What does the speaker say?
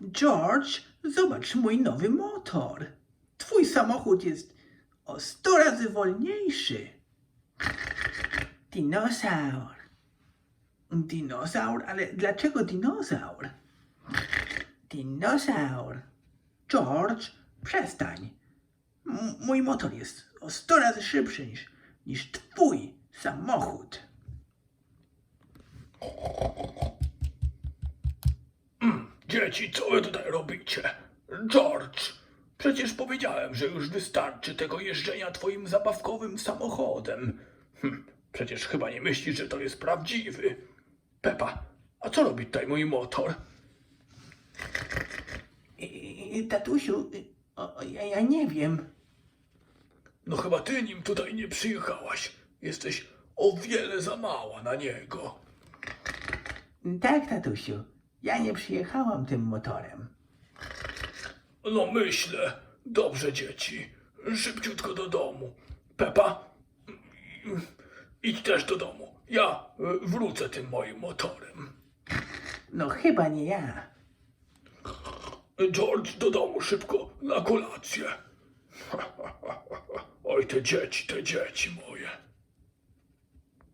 George, zobacz mój nowy motor. Twój samochód jest o 100 razy wolniejszy. Dinozaur. Dinozaur? Ale dlaczego dinozaur? Dinozaur. George, przestań. M- mój motor jest o 100 razy szybszy niż, niż twój samochód. Dzieci, co wy tutaj robicie? George, przecież powiedziałem, że już wystarczy tego jeżdżenia twoim zabawkowym samochodem. Hm, przecież chyba nie myślisz, że to jest prawdziwy. Pepa, a co robi tutaj mój motor? I- i- Tatusiu, y, o, ja, ja nie wiem. No chyba ty nim tutaj nie przyjechałaś. Jesteś o wiele za mała na niego. Tak, tatusiu. Ja nie przyjechałam tym motorem. No myślę. Dobrze, dzieci. Szybciutko do domu. Pepa, idź też do domu. Ja y, wrócę tym moim motorem. No chyba nie ja. George, do domu szybko na kolację. Oi, Tadiante, Tadiante,